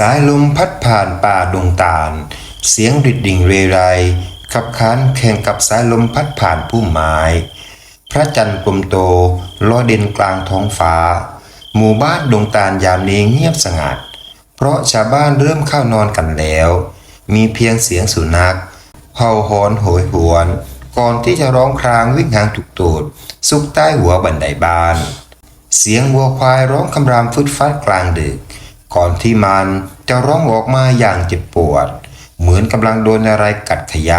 สายลมพัดผ่านป่าดงตาล เสียงดิดดิ่งเรไรขับขานแข่งกับสายลมพัดผ่านพุ่มไม้ พระจันทร์กลมโตลอยเด่นกลางท้องฟ้า หมู่บ้านดงตาลยามนี้เงียบสงัด เพราะชาวบ้านเริ่มเข้านอนกันแล้ว มีเพียงเสียงสุนัขเห่าหอนโหยหวน ก่อนที่จะร้องครางวิ่งหางถูกตูดซุกใต้หัวบันไดบ้าน เสียงวัวควายร้องคำรามฟึดฟัดกลางดึก ก่อนที่มันจะร้องออกมาอย่างเจ็บปวด เหมือนกำลังโดนอะไรกัดขย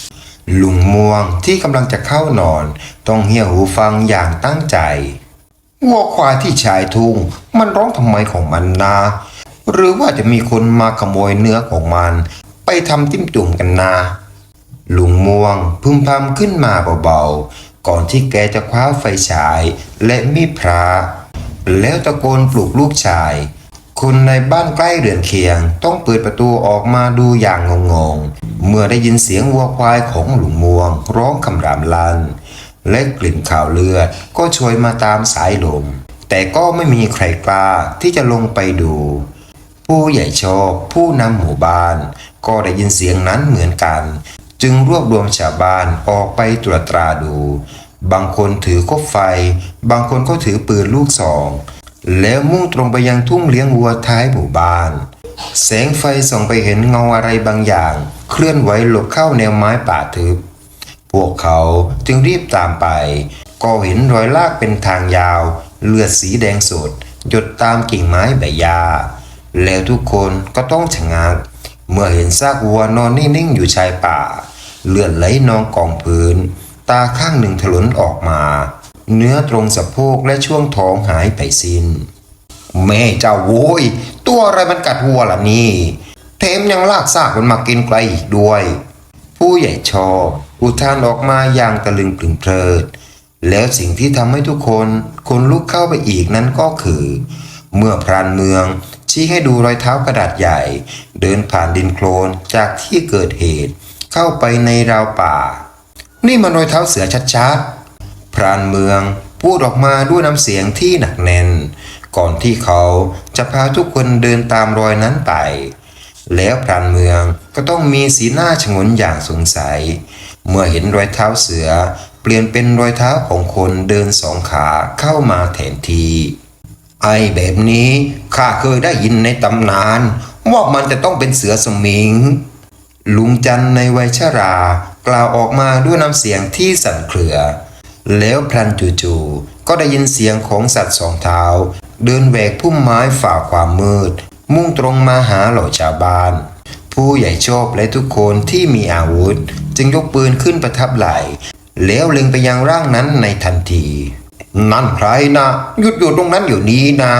ำลุงม่วงที่กำลังจะเข้านอน ต้องเหี่ยวหูฟังอย่างตั้งใจวัวควายที่ชายทุ่งมันร้องทำไมของมันนา หรือว่าจะมีคนมาขโมยเนื้อของมัน ไปทำจิ้มจุ่มกันนา ลุงม่วงพึมพำขึ้นมาเบาๆ ก่อนที่แกจะคว้าไฟฉายและมีดพระแล้วตะโกนปลุกลูกชาย คนในบ้านใกล้เรือนเคียง ต้องเปิดประตูออกมาดูอย่างงงๆ เมื่อได้ยินเสียงวัวควายของหลุงม่วง ร้องคำรามลัน และกลิ่นข่าวเลือดก็โชยมาตามสายลม แต่ก็ไม่มีใครกล้าที่จะลงไปดู ผู้ใหญ่ชอบผู้นำหมู่บ้าน ก็ได้ยินเสียงนั้นเหมือนกัน จึงรวบรวมชาวบ้านออกไปตรวจตราดู บางคนถือคบไฟ บางคนก็ถือปืนลูกซอง แล้วมุ่งตรงไปยังทุ่งเลี้ยงวัวท้ายหมู่บ้าน แสงไฟส่องไปเห็นเงาอะไรบางอย่าง เคลื่อนไหวหลบเข้าแนวไม้ป่าทึบ พวกเขาจึงรีบตามไป ก็เห็นรอยลากเป็นทางยาว เลือดสีแดงสด หยดตามกิ่งไม้ใบหญ้าแล้วทุกคนก็ต้องชะงัก เมื่อเห็นซากวัวนอนนิ่งๆอยู่ชายป่า เลือดไหลนองกองพื้น ตาข้างหนึ่งถลนออกมา เนื้อตรงสะโพกและช่วงท้องหายไปสิน้น แม่เจ้าโว้ย ตัวอะไรมันกัดวัวล่ะนี่ เทมยังลากซากมันมากินไกลอีกด้วย ผู้ใหญ่ชออุทานออกมาอย่างตะลึงกลึงเพลิด แล้วสิ่งที่ทำให้ทุกคนคนลุกเข้าไปอีกนั้นก็คือ เมื่อพรานเมืองชี้ให้ดูรอยเท้ากระดาษใหญ่ เดินผ่านดินโคลนจากที่เกิดเหตุ เข้าไปในราวป่า นี่มันรอยเท้าเสือชัดๆ พรานเมืองพูดออกมาด้วยน้ำเสียงที่หนักแน่น ก่อนที่เขาจะพาทุกคนเดินตามรอยนั้นไป แล้วพรานเมืองก็ต้องมีสีหน้าชงนอย่างสงสัย เมื่อเห็นรอยเท้าเสือ เปลี่ยนเป็นรอยเท้าของคนเดินสองขาเข้ามาแทนทีไอ้แบบนี้ข้าเคยได้ยินในตำนานว่ามันจะต้องเป็นเสือสมิง ลุงจันในวัยชรา กล่าวออกมาด้วยน้ำเสียงที่สั่นเครือ แล้วพลันจู่ๆก็ได้ยินเสียงของสัตว์สองเท้า เดินแหวกพุ่มไม้ฝ่าความมืด มุ่งตรงมาหาเหล่าชาวบ้าน ผู้ใหญ่ชอบและทุกคนที่มีอาวุธ จึงยกปืนขึ้นประทับไหลแล้วเล็งไปยังร่างนั้นในทันที นั่นใครนะหยุดอยู่ตรงนั้นอยู่นี้นะ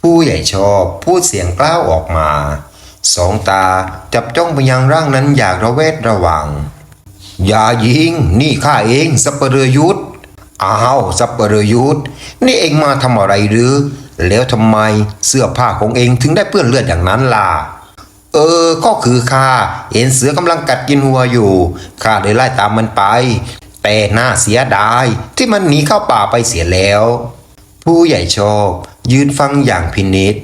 ผู้ใหญ่ชอบพูดเสียงกล้าวออกมา สองตาจับจ้องไปยังร่างนั้นอย่างระแวดระวัง อย่ายิง นี่ข้าเองสัปเหร่อยุทธ อ้าวสัปเหร่อยุทธนี่เองมาทำอะไรหรือ แล้วทำไมเสื้อผ้าของเองถึงได้เปื้อนเลือดอย่างนั้นล่ะเออ ก็คือข้าเห็นเสือกำลังกัดกินวัวอยู่ข้าเลยไล่ตามมันไป แต่น่าเสียดายที่มันหนีเข้าป่าไปเสียแล้ว ผู้ใหญ่ชอบยืนฟังอย่างพินิษ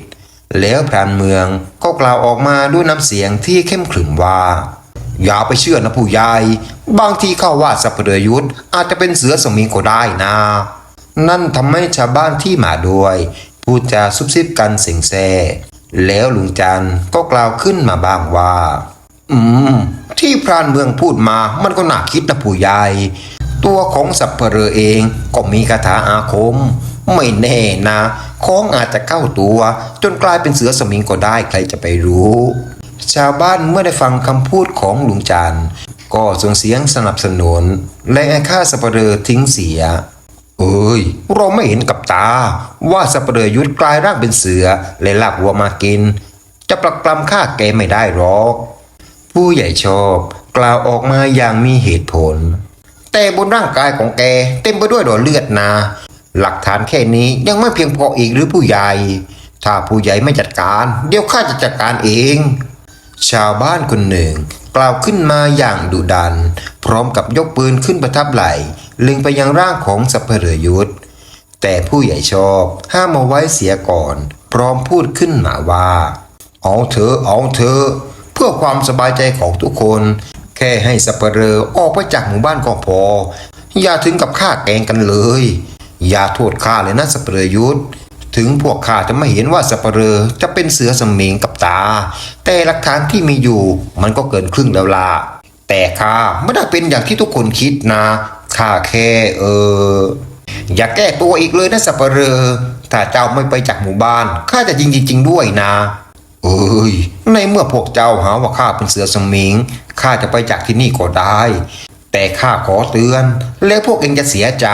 แล้วพรานเมืองก็กล่าวออกมาด้วยน้ำเสียงที่เข้มขรึมว่า อย่าไปเชื่อนะผู้ใหญ่ บางทีเข้าว่าสัพเพเรยุทธอาจจะเป็นเสือสมิงก็ได้นะ นั่นทำให้ชาวบ้านที่มาด้วยพูดจาซุบซิบกันเสียงแซ่แล้วลุงจันทร์ก็กล่าวขึ้นมาบ้างว่า อืม ที่พรานเมืองพูดมามันก็น่าคิดนะผู้ใหญ่ ตัวของสัพเพเรอเองก็มีคาถาอาคม ไม่แน่นะ ของอาจจะเข้าตัว จนกลายเป็นเสือสมิงก็ได้ใครจะไปรู้ ชาวบ้านเมื่อได้ฟังคำพูดของลุงจันก็ส่งเสียงสนับสนุน และให้ข้าสัพเพเรอทิ้งเสีย เอ้ย เราไม่เห็นกับตา ว่าสัปเหร่อยุทธกลายร่างเป็นเสือและลากวัวมากิน จะปลักปลำฆ่าแกไม่ได้หรอก ผู้ใหญ่ชอบกล่าวออกมาอย่างมีเหตุผล แต่บนร่างกายของแกเต็มไปด้วยรอเลือดนา หลักฐานแค่นี้ยังไม่เพียงพออีกหรือผู้ใหญ่ ถ้าผู้ใหญ่ไม่จัดการ เดี๋ยวข้าจะจัดการเอง ชาวบ้านคนหนึ่งกล่าวขึ้นมาอย่างดุดัน พร้อมกับยกปืนขึ้นประทับไหลเล็งไปยังร่างของสัพเพเหร่อยุทธแต่ผู้ใหญ่ชอบห้ามเอาไว้เสียก่อน พร้อมพูดขึ้นมาว่า เอาเถอะเอาเถอะเพื่อความสบายใจของทุกคน แค่ให้สับเปลอออกไปจากหมู่บ้านก็พอ อย่าถึงกับฆ่าแกงกันเลย อย่าโทษข้าเลยนะสับเปลอยุทธ ถึงพวกข้าจะไม่เห็นว่าสับเปลอจะเป็นเสือสมิงกับตา แต่หลักฐานที่มีอยู่มันก็เกินครึ่งแล้วล่ะแต่ข้าไม่ได้เป็นอย่างที่ทุกคนคิดนะข้าแค่เอออย่าแก้ตัวอีกเลยนะสับเปลอถ้าเจ้าไม่ไปจากหมู่บ้านข้าจะยิงจริงๆด้วยนะเอ้ยในเมื่อพวกเจ้าหาว่าข้าเป็นเสือสมิงข้าจะไปจากที่นี่ก็ได้ แต่ข้าขอเตือน แล้วพวกเองจะเสียใจ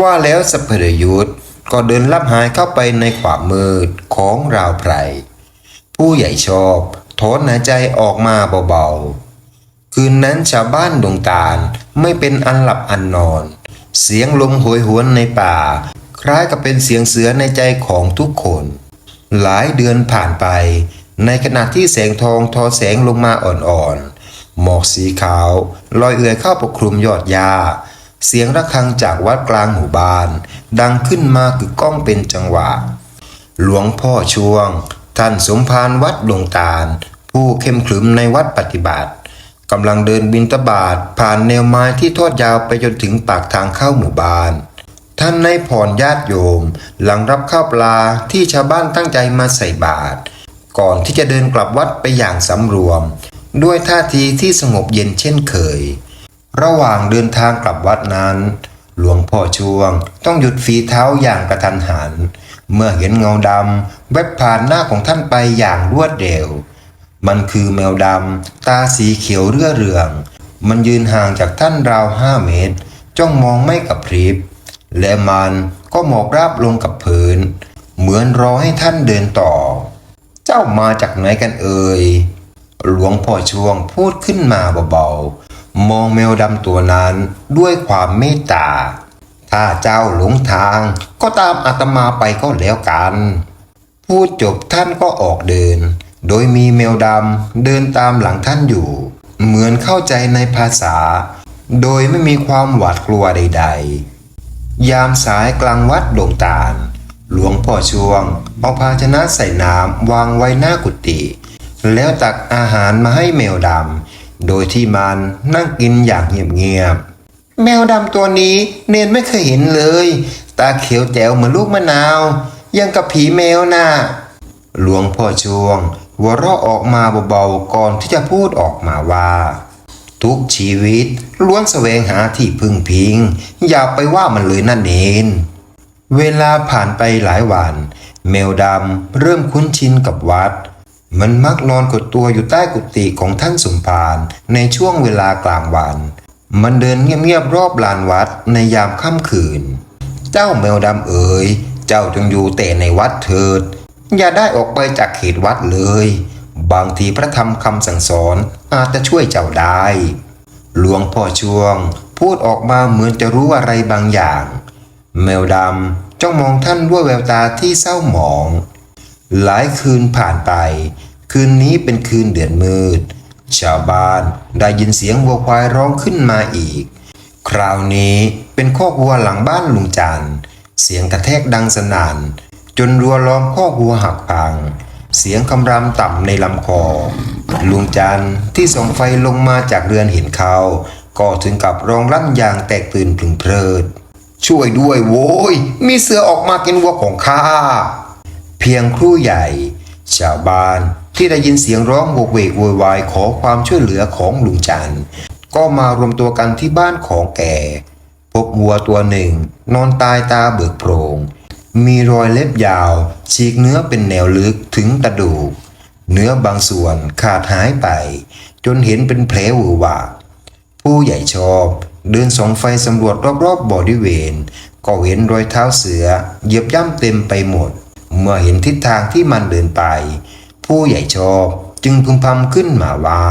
ว่าแล้วสัพเพรยุทธ ก็เดินลับหายเข้าไปในความมืดของราวไพรผู้ใหญ่ชอบถอนหายใจออกมาเบาๆ คืนนั้นชาวบ้านดงตาลไม่เป็นอันหลับอันนอน เสียงลมโหยหวนในป่า คล้ายกับเป็นเสียงเสือในใจของทุกคน หลายเดือนผ่านไป ในขณะที่แสงทองทอแสงลงมาอ่อนๆ หมอกสีขาว ลอยเอื่อยเข้าปกคลุมยอดหญ้า เสียงระฆังจากวัดกลางหมู่บ้าน ดังขึ้นมากึกก้องเป็นจังหวะ หลวงพ่อช่วง ท่านสมภารวัดดงตาล ผู้เข้มขรึมในวัดปฏิบัติกำลังเดินบินตบาทผ่านแนวไม้ที่ทอดยาวไปจนถึงปากทางเข้าหมู่บ้านท่านในผ่อนญาติโยม หลังรับข้าวปลาที่ชาวบ้านตั้งใจมาใส่บาตรก่อนที่จะเดินกลับวัดไปอย่างสำรวม ด้วยท่าทีที่สงบเย็นเช่นเคย ระหว่างเดินทางกลับวัดนั้น หลวงพ่อช่วง ต้องหยุดฝีเท้าอย่างกระทันหัน เมื่อเห็นเงาดำแวบผ่านหน้าของท่านไปอย่างรวดเร็ว มันคือแมวดำตาสีเขียวเรื่อเรือง มันยืนห่างจากท่านราวห้าเมตร จ้องมองไม่กับพริบ และมันก็หมอบราบลงกับพื้น เหมือนรอให้ท่านเดินต่อ เจ้ามาจากไหนกันเอ่ยหลวงพ่อช่วงพูดขึ้นมาเบาๆ มองแมวดำตัวนั้นด้วยความเมตตา ถ้าเจ้าหลงทางก็ตามอาตมาไปก็แล้วกัน พูดจบท่านก็ออกเดิน โดยมีแมวดำเดินตามหลังท่านอยู่ เหมือนเข้าใจในภาษา โดยไม่มีความหวาดกลัวใด ๆ ยามสายกลางวัดดงตาล หลวงพ่อช่วง เอาภาชนะใส่น้ำวางไว้หน้ากุฏิแล้วตักอาหารมาให้แมวดำ โดยที่มันนั่งกินอย่างเงียบๆแมวดำตัวนี้เนนไม่เคยเห็นเลย ตาเขียวแจ๋วเหมือนลูกมะนาว ยังกับผีแมวน่ะหลวงพ่อช่วงหัวเราะออกมาเบาๆก่อนที่จะพูดออกมาว่า ทุกชีวิตล้วนแสวงหาที่พึ่งพิง อย่าไปว่ามันเลยนั่นเองเวลาผ่านไปหลายวัน แมวดำเริ่มคุ้นชินกับวัด มันมักนอนกดตัวอยู่ใต้กุฏิของท่านสมภารในช่วงเวลากลางวัน มันเดินเงียบๆรอบลานวัดในยามค่ำคืน เจ้าแมวดำเอ๋ย เจ้าจงอยู่แต่ในวัดเถิด อย่าได้ออกไปจากเขตวัดเลย บางทีพระธรรมคำสั่งสอนอาจจะช่วยเจ้าได้ หลวงพ่อช่วง พูดออกมาเหมือนจะรู้อะไรบางอย่าง แมวดำจ้องมองท่านด้วยแววตาที่เศร้าหมอง หลายคืนผ่านไป คืนนี้เป็นคืนเดือนมืด ชาวบ้านได้ยินเสียงวัวควายร้องขึ้นมาอีก คราวนี้เป็นคอกวัวหลังบ้านลุงจันเสียงกระแทกดังสนั่นจนรัวล้อมคอกวัวหักพัง เสียงคำรามต่ำในลำคอ ลุงจันที่ส่องไฟลงมาจากเรือนเห็นเขา ก็ถึงกับร้องลั่นอย่างแตกตื่นพึงเพลิด ช่วยด้วยโว้ย มีเสือออกมากินวัวของข้า เพียงครู่ใหญ่ ชาวบ้านที่ได้ยินเสียงร้องโวกเวกโวยวายขอความช่วยเหลือของลุงจันทร์ก็มารวมตัวกันที่บ้านของแกพบวัวตัวหนึ่ง นอนตายตาเบิกโพรง มีรอยเล็บยาวฉีกเนื้อเป็นแนวลึกถึงกระดูก เนื้อบางส่วนขาดหายไป จนเห็นเป็นแผลหวือหวาผู้ใหญ่ชอบเดินส่องไฟสำรวจรอบๆบริเวณ ก็เห็นรอยเท้าเสือเหยียบย่ำเต็มไปหมด เมื่อเห็นทิศทางที่มันเดินไป ผู้ใหญ่ชอบจึงพึมพำขึ้นมาว่า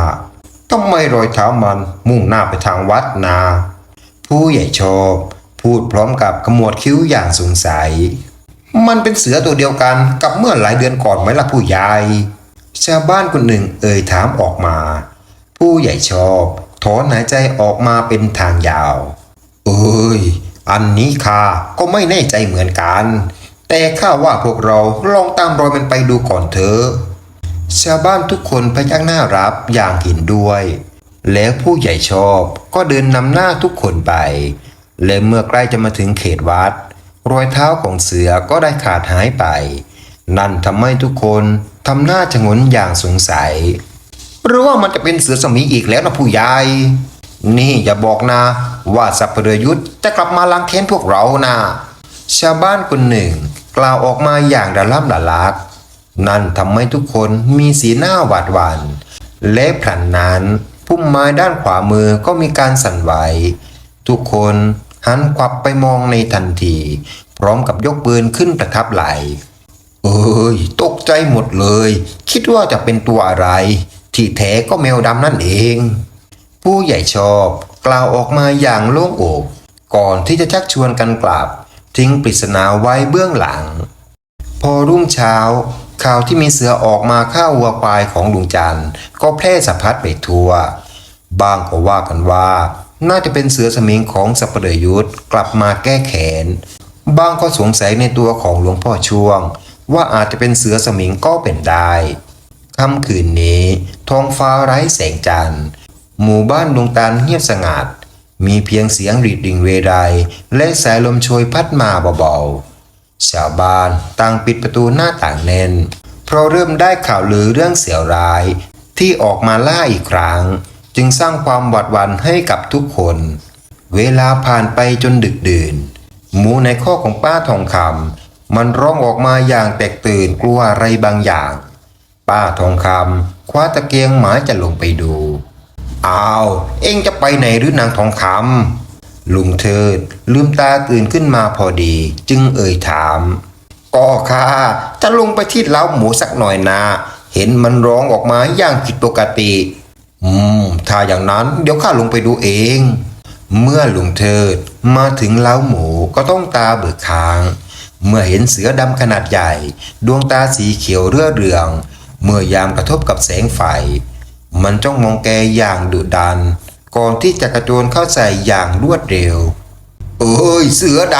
ทำไมรอยเท้ามันมุ่งหน้าไปทางวัดนา ผู้ใหญ่ชอบพูดพร้อมกับขมวดคิ้วอย่างสงสัย มันเป็นเสือตัวเดียวกันกับเมื่อหลายเดือนก่อนไหมล่ะผู้ใหญ่ชาวบ้านคนหนึ่งเอ่ยถามออกมา ผู้ใหญ่ชอบถอนหายใจออกมาเป็นทางยาว เอ้ย อันนี้ข้าก็ไม่แน่ใจเหมือนกัน แต่ข้าว่าพวกเราลองตามรอยมันไปดูก่อนเถอะ ชาวบ้านทุกคนพยักหน้ารับอย่างเห็นด้วย แล้วผู้ใหญ่ชอบก็เดินนำหน้าทุกคนไป และเมื่อใกล้จะมาถึงเขตวัด รอยเท้าของเสือก็ได้ขาดหายไป นั่นทำให้ทุกคนทำหน้าชะงนอย่างสงสัยหรือว่ามันจะเป็นเสือสมิงอีกแล้วนะผู้ใหญ่นี่อย่าบอกนะ ว่าสัพเพเรยุทธจะกลับมาล้างแค้นพวกเรานะ ชาวบ้านคนหนึ่ง กล่าวออกมาอย่างระล่ำละลัก นั่นทำให้ทุกคนมีสีหน้าหวาดหวัน่นและพลันนั้นพุ่มไม้ด้านขวามือก็มีการสั่นไหว ทุกคนหันขวับไปมองในทันที พร้อมกับยกปืนขึ้นประทับไหล เอ้ย ตกใจหมดเลย คิดว่าจะเป็นตัวอะไร ที่แท้ก็แมวดำนั่นเอง ผู้ใหญ่ชอบ กล่าวออกมาอย่างโล่งอก ก่อนที่จะชักชวนกันกลับ ทิ้งปริศนาไว้เบื้องหลัง พอรุ่งเช้าข่าวที่มีเสือออกมาฆ่าวัวควายของลุงจันทร์ก็แพร่สะพัดไปทั่ว บางก็ว่ากันว่า น่าจะเป็นเสือสมิงของสัปเหร่อยุทธกลับมาแก้แค้นบางก็สงสัยในตัวของหลวงพ่อช่วง ว่าอาจจะเป็นเสือสมิงก็เป็นได้ค่ำคืนนี้ท้องฟ้าไร้แสงจันทร์ หมู่บ้านดวงตาลเงียบสงัด มีเพียงเสียงรีดดิ่งเวไรและสายลมโชยพัดมาเบาๆ ชาวบ้านต่างปิดประตูหน้าต่างแน่น เพราะเริ่มได้ข่าวลือเรื่องเสียร้ายที่ออกมาล่าอีกครั้ง จึงสร้างความหวาดหวั่นให้กับทุกคน เวลาผ่านไปจนดึกดื่น หมูในข้อของป้าทองคำมันร้องออกมาอย่างแตกตื่นกลัวอะไรบางอย่าง ป้าทองคำคว้าตะเกียงหมายจะลงไปดู อ้าว เอ็งจะไปไหนหรือนางทองคำลุงเทิดลืมตาตื่นขึ้นมาพอดี จึงเอ่ยถาม ก็ค่ะจะลงไปที่เล้าหมูสักหน่อยนะเห็นมันร้องออกมาอย่างผิดปกติ อืม ถ้าอย่างนั้นเดี๋ยวข้าลงไปดูเอง เมื่อลุงเทิดมาถึงเล้าหมูก็ต้องตาเบิกค้าง เมื่อเห็นเสือดำขนาดใหญ่ ดวงตาสีเขียวเรื่อเรือง เมื่อยามกระทบกับแสงไฟ มันจ้องมองแกอย่างดุดัน ก่อนที่จะกระโจนเข้าใส่อย่างรวดเร็ว เอ้ย เสือด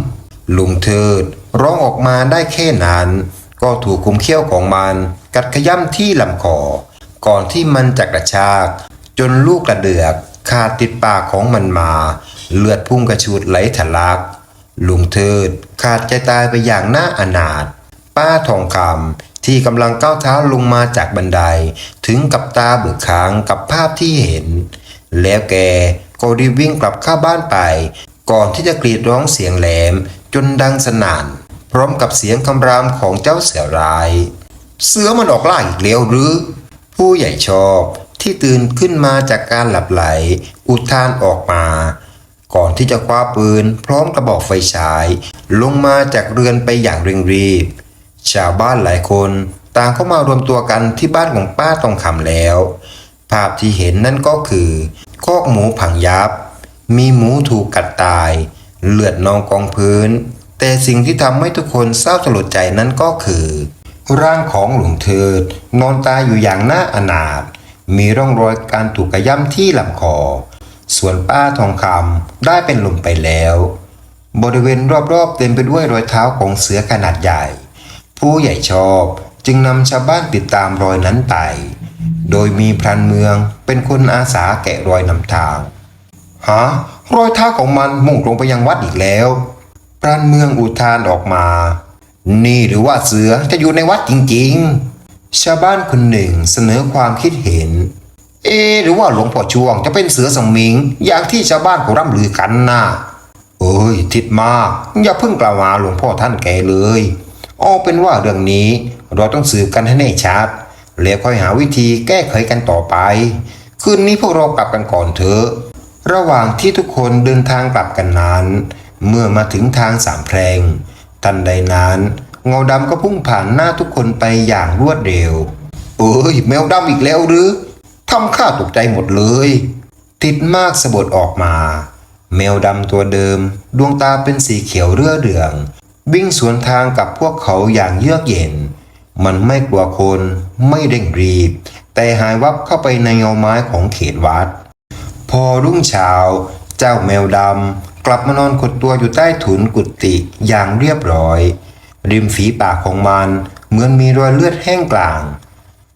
ำลุงเทิดร้องออกมาได้แค่นั้น ก็ถูกคุมเขี้ยวของมัน กัดขย้ำที่ลำคอ ก่อนที่มันจะกระชาก จนลูกกระเดือกขาดติดปากของมันมา เลือดพุ่งกระชูดไหลทะลักลุงเทิดขาดใจตายไปอย่างน่าอนาถป้าทองคำ ที่กำลังก้าวเท้าลงมาจากบันได ถึงกับตาเบิกค้างกับภาพที่เห็น แล้วแกก็รีบวิ่งกลับเข้าบ้านไป ก่อนที่จะกรีดร้องเสียงแหลมจนดังสนั่นพร้อมกับเสียงคำรามของเจ้าเสือร้าย เสือมันออกล่าอีกแล้วหรือ ผู้ใหญ่ชอบที่ตื่นขึ้นมาจากการหลับไหล อุทานออกมา ก่อนที่จะคว้าปืนพร้อมกระบอกไฟฉาย ลงมาจากเรือนไปอย่างเร่งรีบ ชาวบ้านหลายคนต่างเข้ามารวมตัวกันที่บ้านของป้าทองคำแล้ว ภาพที่เห็นนั่นก็คือคอกหมูผังยับ มีหมูถูกกัดตาย เลือดนองกองพื้น แต่สิ่งที่ทำให้ทุกคนเศร้าสลดใจนั้นก็คือ ร่างของหลวงเทิดนอนตายอยู่อย่างน่าอนาถมีร่องรอยการถูกกระย่ำที่ลำคอ ส่วนป้าทองคำได้เป็นลมไปแล้ว บริเวณรอบๆเต็มไปด้วยรอยเท้าของเสือขนาดใหญ่ ผู้ใหญ่ชอบจึงนำชาวบ้านติดตามรอยนั้นไป โดยมีพรานเมืองเป็นคนอาสาแกะรอยนำทาง ฮะ รอยเท้าของมันมุ่งตรงไปยังวัดอีกแล้ว พรานเมืองอุทานออกมา นี่หรือว่าเสือจะอยู่ในวัดจริงๆ ชาวบ้านคนหนึ่งเสนอความคิดเห็น เอ หรือว่าหลวงพ่อช่วงจะเป็นเสือสมิง อย่างที่ชาวบ้านเขาร่ำลือกันน่ะเอ้ยทิดมาก อย่าเพิ่งกล่าวหาหลวงพ่อท่านแกเลย เอาเป็นว่าเรื่องนี้เราต้องสืบกันให้แน่ชัด แล้วค่อยหาวิธีแก้ไขกันต่อไป คืนนี้พวกเรากลับกันก่อนเถอะ ระหว่างที่ทุกคนเดินทางกลับกันนั้น เมื่อมาถึงทางสามแพรงทันใดนั้นเงาดำก็พุ่งผ่านหน้าทุกคนไปอย่างรวดเร็ว เอ้ยแมวดำอีกแล้วหรือทำข้าตกใจหมดเลย ติดมากสะบดออกมา แมวดำตัวเดิม ดวงตาเป็นสีเขียวเรื่อเรือง วิ่งสวนทางกับพวกเขาอย่างเยือกเย็น มันไม่กลัวคนไม่เร่งรีบ แต่หายวับเข้าไปในเงาไม้ของเขตวัด พอรุ่งเช้า เจ้าแมวดำกลับมานอนขดตัวอยู่ใต้ถุนกุฏิอย่างเรียบร้อย ริมฝีปากของมันเหมือนมีรอยเลือดแห้งกลาง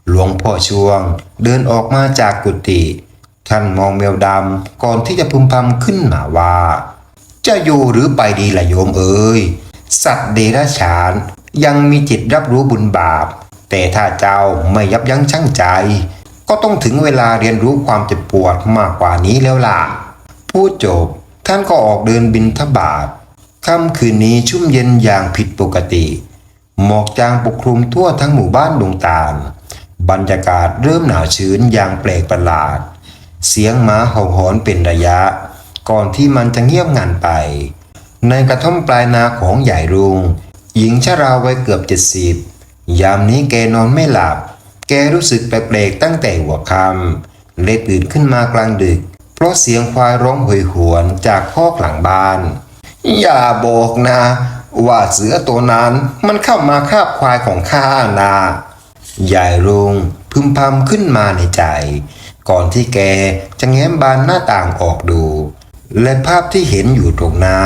หลวงพ่อช่วงเดินออกมาจากกุฏิท่านมองแมวดำก่อนที่จะพึมพำขึ้นมาว่า จะอยู่หรือไปดีล่ะโยมเอ๋ย สัตว์เดรัจฉาน ยังมีจิตรับรู้บุญบาป แต่ถ้าเจ้าไม่ยับยั้งชั่งใจ ก็ต้องถึงเวลาเรียนรู้ความเจ็บปวดมากกว่านี้แล้วล่ะ พูดจบท่านก็ออกเดินบินทบาทค่ำคืนนี้ชุ่มเย็นอย่างผิดปกติ หมอกจางปกคลุมทั่วทั้งหมู่บ้านดงตาล บรรยากาศเริ่มหนาวชื้นอย่างแปลกประหลาด เสียงหมาเห่าหอนเป็นระยะ ก่อนที่มันจะเงียบงันไป ในกระท่อมปลายนาของใหญ่รุงหญิงชราวัยเกือบเจ็ดสิบยามนี้แกนอนไม่หลับ แกรู้สึกแปลกๆตั้งแต่หัวค่ำเลยตื่นขึ้นมากลางดึก เพราะเสียงควายร้องโหยหวนจากคอกหลังบ้าน อย่าบอกนะว่าเสือตัวนั้นมันเข้ามาคาบควายของข้านะยายรุงพึมพำขึ้นมาในใจ ก่อนที่แกจะแง้มบานหน้าต่างออกดู และภาพที่เห็นอยู่ตรงหน้า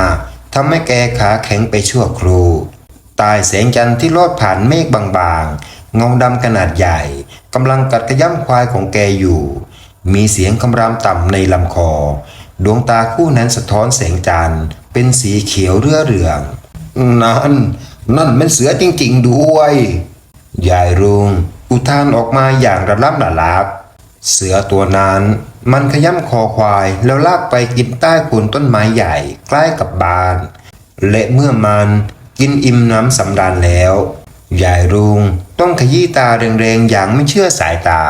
ทำให้แกขาแข็งไปชั่วครู่ ตายแสงจันทร์ที่ลอดผ่านเมฆบางๆ เงาดำขนาดใหญ่กำลังกัดกระย่ำควายของแกอยู่ มีเสียงคำรามต่ำในลำคอ ดวงตาคู่นั้นสะท้อนแสงจันทร์เป็นสีเขียวเรื่อเรือง นั่น นั่นมันเสือจริงๆด้วยยายรุงอุทานออกมาอย่างระล่ำระลับ เสือตัวนั้น มันขย้ำคอควายแล้วลากไปกินใต้โคนต้นไม้ใหญ่ใกล้กับบ้าน และเมื่อมันกินอิ่มน้ำสำราญแล้วยายรุงต้องขยี้ตาแรงๆอย่างไม่เชื่อสายตา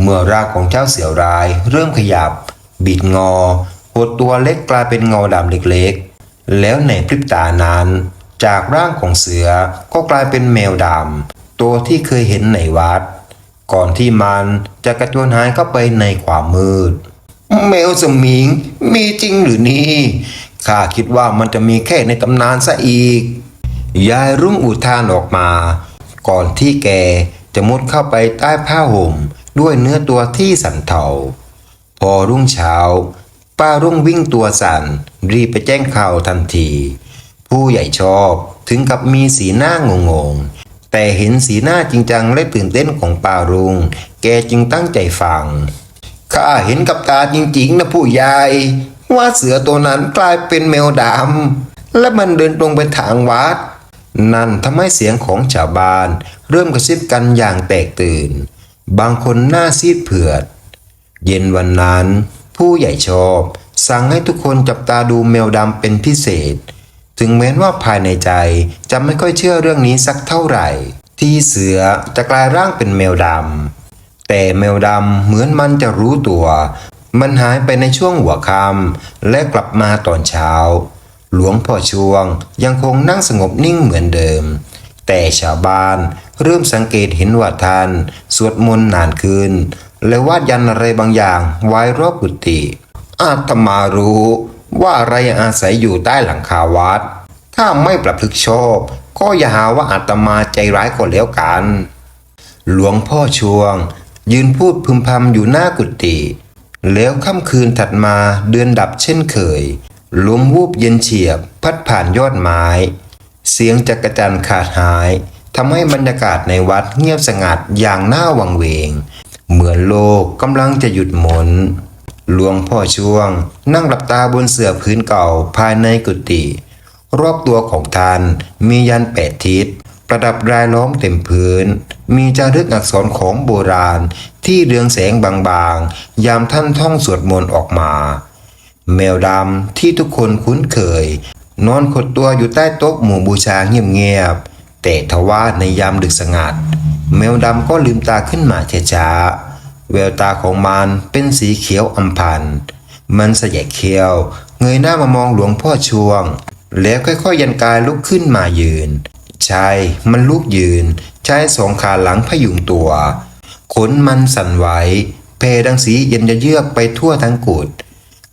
เมื่อรากของเจ้าเสือร้าย เริ่มขยับ บิดงอหดตัวเล็กกลายเป็นเงาดำเล็กๆ แล้วในพริบตานั้น จากร่างของเสือก็กลายเป็นแมวดำตัวที่เคยเห็นในวัด ก่อนที่มันจะกระโจนหายเข้าไปในความมืด แมวสมิงมีจริงหรือนี่ข้าคิดว่ามันจะมีแค่ในตำนานซะอีก ยายรุ่งอุทานออกมา ก่อนที่แกจะมุดเข้าไปใต้ผ้าห่มด้วยเนื้อตัวที่สั่นเทาพอรุ่งเช้า ป้ารุ่งวิ่งตัวสั่น รีบไปแจ้งข่าวทันที ผู้ใหญ่ชอบถึงกับมีสีหน้างงง แต่เห็นสีหน้าจริงจังและตื่นเต้นของป้ารุง แกจึงตั้งใจฟัง ข้าเห็นกับตาจริงๆนะผู้ใหญ่ว่าเสือตัวนั้นกลายเป็นแมวดำและมันเดินตรงไปทางวัด นั่นทำให้เสียงของชาวบ้าน เริ่มกระซิบกันอย่างแตกตื่น บางคนหน้าซีดเผือด เย็นวันนั้น ผู้ใหญ่ชอบ สั่งให้ทุกคนจับตาดูแมวดำเป็นพิเศษ ถึงแม้ว่าภายในใจจะไม่ค่อยเชื่อเรื่องนี้สักเท่าไหร่ ที่เสือจะกลายร่างเป็นแมวดำแต่แมวดำเหมือนมันจะรู้ตัว มันหายไปในช่วงหัวค่ำและกลับมาตอนเช้า หลวงพ่อช่วงยังคงนั่งสงบนิ่งเหมือนเดิม แต่ชาวบ้านเริ่มสังเกตเห็นว่าท่านสวดมนต์นานขึ้น และวาดยันอะไรบางอย่างไว้รอบกุฏิอาตมารู้ ว่าอะไรอาศัยอยู่ใต้หลังคาวัด ถ้าไม่ประพฤกชอบ ก็อย่าหาว่าอาตมาใจร้ายก็แล้วกัน หลวงพ่อช่วง ยืนพูดพึมพำอยู่หน้ากุฏิแล้วค่ำคืนถัดมาเดือนดับเช่นเคยลมวูบเย็นเฉียบ พัดผ่านยอดไม้ เสียงจักรจันทร์ขาดหายทำให้บรรยากาศในวัดเงียบสงัดอย่างน่าวังเวง เหมือนโลกกำลังจะหยุดหมุน หลวงพ่อช่วง นั่งหลับตาบนเสื่อพื้นเก่าภายในกุฏิรอบตัวของท่านมียันแปดทิศ ประดับรายล้อมเต็มพื้น มีจารึกอักษรของโบราณที่เรืองแสงบางๆ ยามท่านท่องสวดมนต์ออกมา แมวดำที่ทุกคนคุ้นเคย นอนขดตัวอยู่ใต้โต๊ะหมู่บูชาเงียบๆแต่ทว่าในยามดึกสงัด แมวดำก็ลืมตาขึ้นมาช้าๆ แววตาของมันเป็นสีเขียวอำพัน มันสยะเคี้ยว เงยหน้ามามองหลวงพ่อช่วง แล้วค่อยๆยันกายลุกขึ้นมายืนใช่มันลุกยืน ใช้สองขาหลังพยุงตัว ขนมันสั่นไหว เพดังสีเย็นจะเยือกไปทั่วทั้งกุด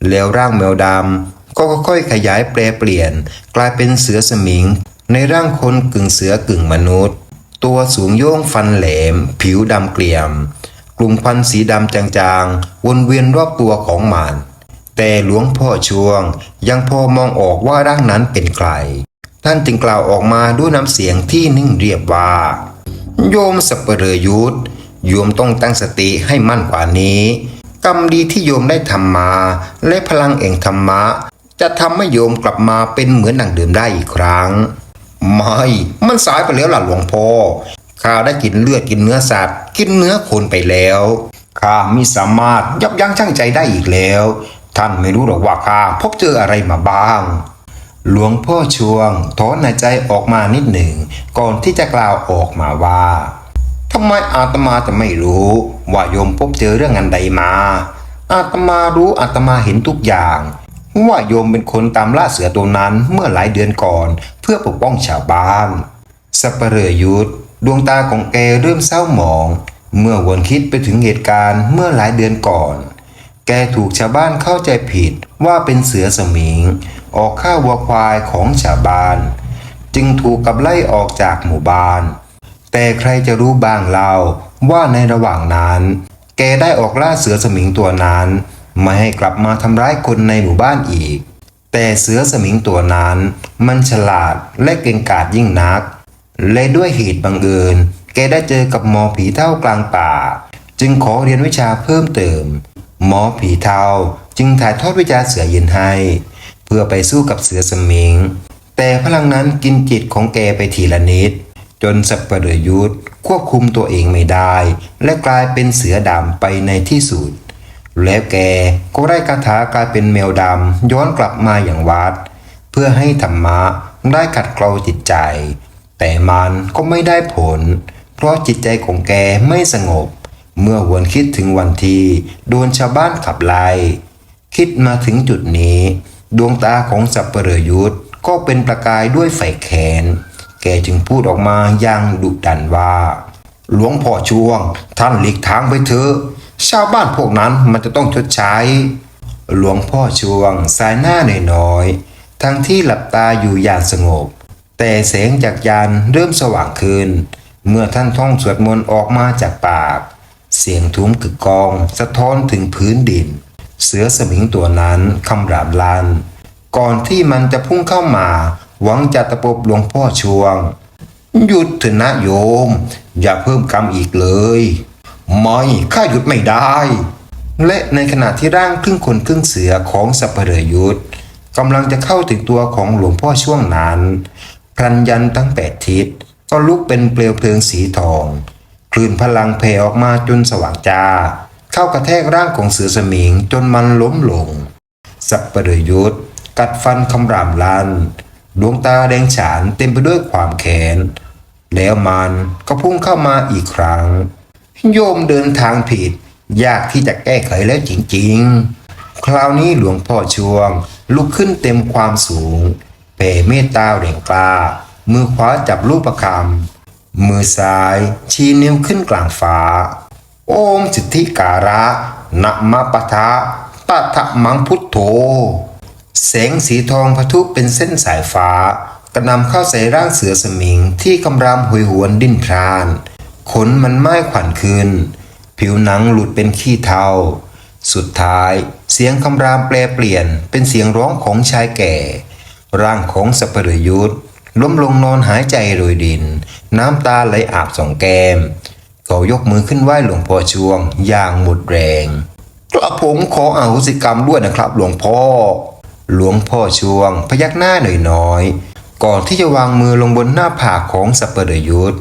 แล้วร่างแมวดำก็ค่อยๆขยายแปรเปลี่ยน กลายเป็นเสือสมิง ในร่างคนกึ่งเสือกึ่งมนุษย์ ตัวสูงโย่งฟันแหลม ผิวดำเกลี่ยม ลุ่มควันสีดำจางๆ วนเวียนรอบตัวของมันแต่หลวงพ่อช่วงยังพอมองออกว่าร่างนั้นเป็นใคร ท่านจึงกล่าวออกมาด้วยน้ำเสียงที่นิ่งเรียบว่า โยมสัปเหร่อยุทธโยมต้องตั้งสติให้มั่นกว่านี้ กรรมดีที่โยมได้ทำมา และพลังแห่งธรรมะ จะทำให้โยมกลับมาเป็นเหมือนดังเดิมได้อีกครั้ง ไม่ มันสายไปแล้วล่ะหลวงพ่อ ข้าได้กินเลือดกินเนื้อสัตว์กินเนื้อคนไปแล้วข้ามิสามารถยับยั้งชั่งใจได้อีกแล้ว ท่านไม่รู้หรอกว่าข้าพบเจออะไรมาบ้าง หลวงพ่อชวงถอนหายใจออกมานิดหนึ่ง ก่อนที่จะกล่าวออกมาว่าทำไมอาตมาจะไม่รู้ ว่าโยมพบเจอเรื่องอันใดมา อาตมารู้อาตมาเห็นทุกอย่างว่าโยมเป็นคนตามล่าเสือตัวนั้นเมื่อหลายเดือนก่อน เพื่อปกป้องชาวบ้านสัปเหร่อยุทธ ดวงตาของแกเริ่มเศร้าหมอง เมื่อวนคิดไปถึงเหตุการณ์เมื่อหลายเดือนก่อน แกถูกชาวบ้านเข้าใจผิดว่าเป็นเสือสมิง ออกฆ่าวัวควายของชาวบ้าน จึงถูกกับไล่ออกจากหมู่บ้าน แต่ใครจะรู้บ้างเล่าว่าในระหว่างนั้น แกได้ออกล่าเสือสมิงตัวนั้นไม่ให้กลับมาทำร้ายคนในหมู่บ้านอีก แต่เสือสมิงตัวนั้น มันฉลาดและเก่งกาจยิ่งนัก และด้วยเหตุบังเอิญ แกได้เจอกับหมอผีเท่ากลางป่า จึงขอเรียนวิชาเพิ่มเติม หมอผีเท่าจึงถ่ายทอดวิชาเสือเย็นให้ เพื่อไปสู้กับเสือสมิง แต่พลังนั้นกินจิตของแกไปทีละนิด จนสัปเหร่อยุทธควบคุมตัวเองไม่ได้ และกลายเป็นเสือดำไปในที่สุดแล้วแกก็ได้คาถากลายเป็นแมวดำย้อนกลับมาอย่างวัด เพื่อให้ธรรมะได้ขัดเกลาจิตใจ แต่มันก็ไม่ได้ผล เพราะจิตใจของแกไม่สงบ เมื่อวนคิดถึงวันที่โดนชาวบ้านขับไล่คิดมาถึงจุดนี้ ดวงตาของสัปเหร่อยุทธก็เป็นประกายด้วยไฟแขน แกจึงพูดออกมาอย่างดุดันว่า หลวงพ่อช่วง ท่านหลีกทางไปเถอะ ชาวบ้านพวกนั้นมันจะต้องชดใช้ หลวงพ่อช่วงสายหน้าน้อยๆทั้งที่หลับตาอยู่อย่างสงบ แต่แสงจากยานเริ่มสว่างขึ้นเมื่อท่านท่องสวดมนต์ออกมาจากปาก เสียงทุ้มกึกกอง สะท้อนถึงพื้นดิน เสือสมิงตัวนั้นคำรามลันก่อนที่มันจะพุ่งเข้ามา หวังจะตะปบหลวงพ่อช่วง หยุดเถอะนะโยม อย่าเพิ่มกรรมอีกเลยไม่ข้าหยุดไม่ได้ และในขณะที่ร่างครึ่งคนครึ่งเสือของสัปเหร่ยุทธกำลังจะเข้าถึงตัวของหลวงพ่อช่วงนั้น พรันยันทั้งแปดทิศก็ลุกเป็นเปลวเพลิงสีทอง คลื่นพลังแผ่ออกมาจนสว่างจ้า เข้ากระแทกร่างของเสือสมิงจนมันล้มลง สัปเหร่อยุทธกัดฟันคำรามลัน ดวงตาแดงฉานเต็มไปด้วยความแค้นแล้วมันก็พุ่งเข้ามาอีกครั้ง โยมเดินทางผิด ยากที่จะแก้ไขแล้วจริงๆ คราวนี้หลวงพ่อช่วง ลุกขึ้นเต็มความสูง แผ่เมตตาแรงกล้า มือขวาจับลูกประคำมือซ้ายชี้นิ้วขึ้นกลางฟ้า โอมสิทธิการะนะมะปะทะปะทะมังพุทโธ แสงสีทองพะทุเป็นเส้นสายฟ้ากระนำเข้าใส่ร่างเสือสมิงที่กำรามหวยหวนดิ้นพราน ขนมันไม้ขวัญคืน ผิวหนังหลุดเป็นขี้เทาสุดท้าย เสียงคำรามแปลเปลี่ยนเป็นเสียงร้องของชายแก่ ร่างของสัปเหรยุทธล้มลงนอนหายใจโรยดิน น้ำตาไหลอาบสองแก้ม เขายกมือขึ้นไหว้หลวงพ่อช่วง อย่างหมดแรงกระผมขออโหสิกรรมด้วยนะครับ หลวงพ่อ หลวงพ่อช่วง พยักหน้าหน่อยน้อยๆก่อนที่จะวางมือลงบนหน้าผากของสัปเหรยุทธ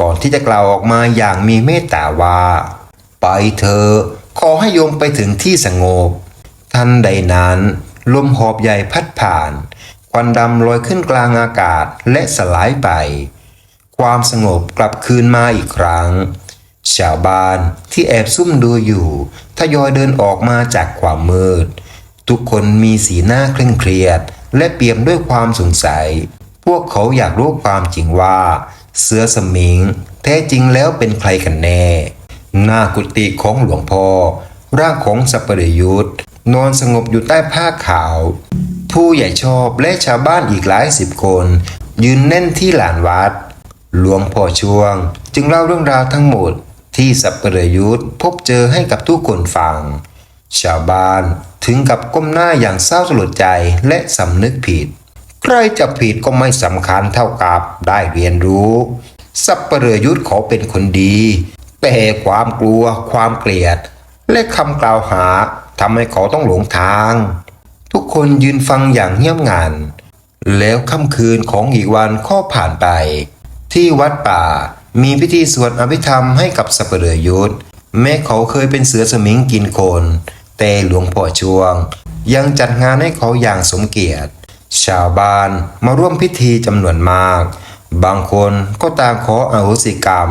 ก่อนที่จะกล่าวออกมาอย่างมีเมตตาว่า ไปเถอขอให้โยมไปถึงที่สงบ ทันใดนั้น ลมหอบใหญ่พัดผ่าน ควันดำลอยขึ้นกลางอากาศและสลายไป ความสงบกลับคืนมาอีกครั้ง ชาวบ้านที่แอบซุ่มดูอยู่ทยอยเดินออกมาจากความมืด ทุกคนมีสีหน้าเคร่งเครียด และเปี่ยมด้วยความสงสัย พวกเขาอยากรู้ความจริงว่า เสือสมิง แท้จริงแล้วเป็นใครกันแน่ หน้ากุฏิของหลวงพ่อร่างของสัปเหร่ยุทธนอนสงบอยู่ใต้ผ้าขาว ผู้ใหญ่ชอบและชาวบ้านอีกหลายสิบคน ยืนแน่นที่หลานวัด หลวงพ่อช่วง จึงเล่าเรื่องราวทั้งหมดที่สัปเหร่อยุทธพบเจอให้กับทุกคนฟัง ชาวบ้านถึงกับก้มหน้าอย่างเศร้าสลดใจและสำนึกผิด ใครจะผิดก็ไม่สำคัญเท่ากับได้เรียนรู้ สัปเหร่อยุทธขอเป็นคนดี แต่ความกลัวความเกลียด และคำกล่าวหาทำให้เขาต้องหลงทาง ทุกคนยืนฟังอย่างเงียบงันแล้วค่ำคืนของอีกวันก็ผ่านไป ที่วัดป่ามีพิธีสวดอภิธรรมให้กับสัปเหร่อยุทธแม้เขาเคยเป็นเสือสมิงกินคน แต่หลวงพ่อช่วง ยังจัดงานให้เขาอย่างสมเกียรติ ชาวบ้านมาร่วมพิธีจำนวนมาก บางคนก็ต่างขออโหสิกรรม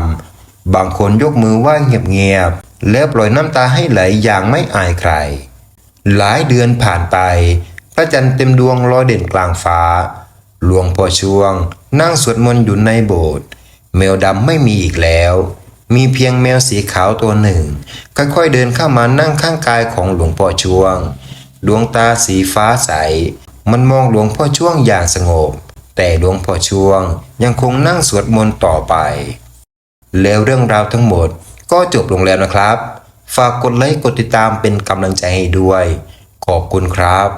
บางคนยกมือไหว้เงียบๆแล้วปล่อยน้ำตาให้ไหลอย่างไม่อายใคร หลายเดือนผ่านไป พระจันทร์เต็มดวงลอยเด่นกลางฟ้า หลวงพ่อช่วง นั่งสวดมนต์อยู่ในโบสถ์แมวดำไม่มีอีกแล้ว มีเพียงแมวสีขาวตัวหนึ่ง ค่อยๆเดินเข้ามานั่งข้างกายของหลวงพ่อช่วง ดวงตาสีฟ้าใส มันมองหลวงพ่อช่วงอย่างสงบ แต่หลวงพ่อช่วงยังคงนั่งสวดมนต์ต่อไป แล้วเรื่องราวทั้งหมดก็จบลงแล้วนะครับ ฝากกดไลค์กดติดตามเป็นกำลังใจให้ด้วย ขอบคุณครับ